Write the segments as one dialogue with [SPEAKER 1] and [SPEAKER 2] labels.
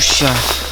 [SPEAKER 1] кущах.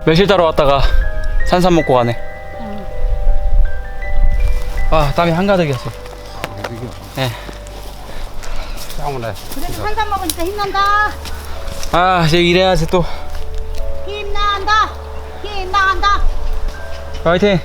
[SPEAKER 1] 쌰. 며칠 따러 왔다가 산삼 먹고 가네. 아 땀이 한가득이었어. 예.
[SPEAKER 2] 때문에
[SPEAKER 3] 그래도 한잔 먹으니까 힘난다.
[SPEAKER 1] 아 이제 일해야지 또.
[SPEAKER 3] 힘난다. 힘난다.
[SPEAKER 1] 파이팅.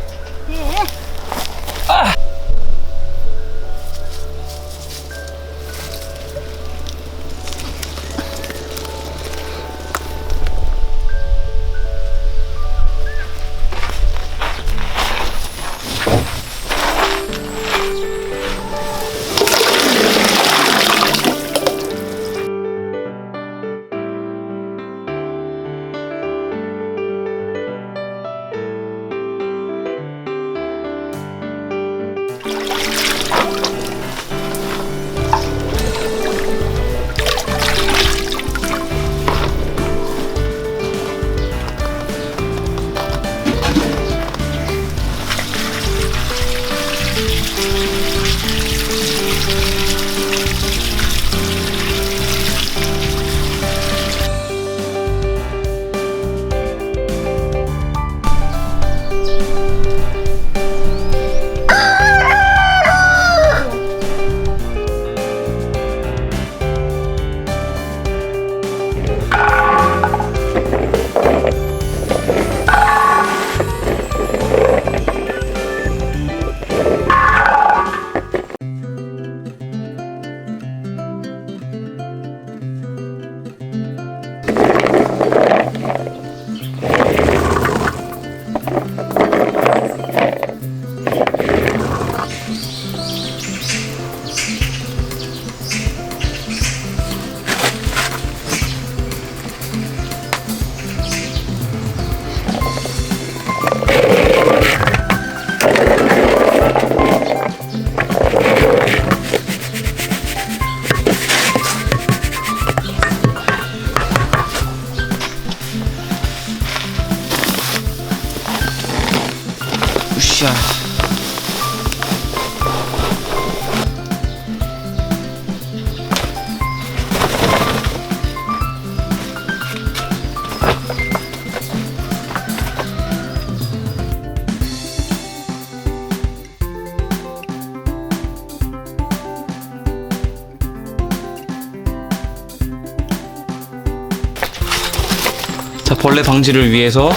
[SPEAKER 1] 자 벌레 방지를 위해서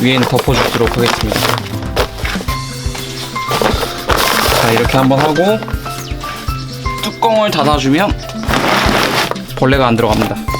[SPEAKER 1] 위에는 덮어주도록 하겠습니다. 자 이렇게 한번 하고 뚜껑을 닫아주면 벌레가 안 들어갑니다.